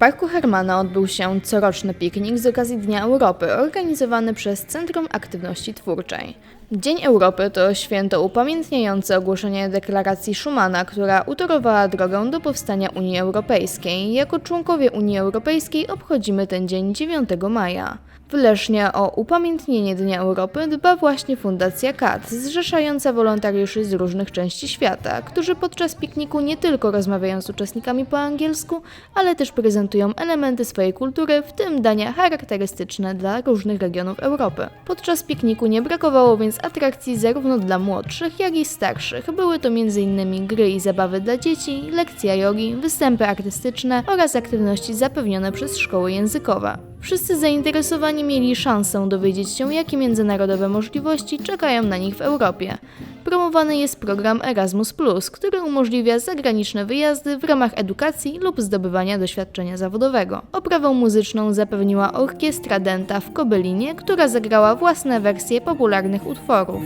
Parku Hermana odbył się coroczny piknik z okazji Dnia Europy organizowany przez Centrum Aktywności Twórczej. Dzień Europy to święto upamiętniające ogłoszenie deklaracji Schumana, która utorowała drogę do powstania Unii Europejskiej. Jako członkowie Unii Europejskiej obchodzimy ten dzień 9 maja. W Lesznie o upamiętnienie Dnia Europy dba właśnie Fundacja KAT, zrzeszająca wolontariuszy z różnych części świata, którzy podczas pikniku nie tylko rozmawiają z uczestnikami po angielsku, ale też prezentują elementy swojej kultury, w tym dania charakterystyczne dla różnych regionów Europy. Podczas pikniku nie brakowało więc atrakcji zarówno dla młodszych, jak i starszych. Były to m.in. gry i zabawy dla dzieci, lekcja jogi, występy artystyczne oraz aktywności zapewnione przez szkoły językowe. Wszyscy zainteresowani mieli szansę dowiedzieć się, jakie międzynarodowe możliwości czekają na nich w Europie. Promowany jest program Erasmus, który umożliwia zagraniczne wyjazdy w ramach edukacji lub zdobywania doświadczenia zawodowego. Oprawę muzyczną zapewniła Orkiestra Denta w Kobelinie, która zagrała własne wersje popularnych utworów.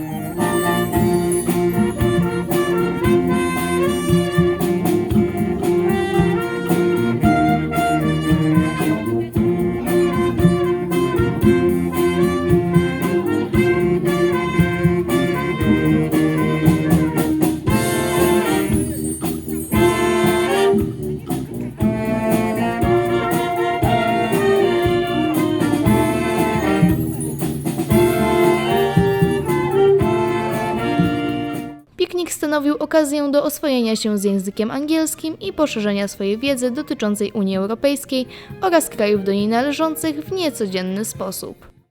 Piknik stanowił okazję do oswojenia się z językiem angielskim i poszerzenia swojej wiedzy dotyczącej Unii Europejskiej oraz krajów do niej należących w niecodzienny sposób.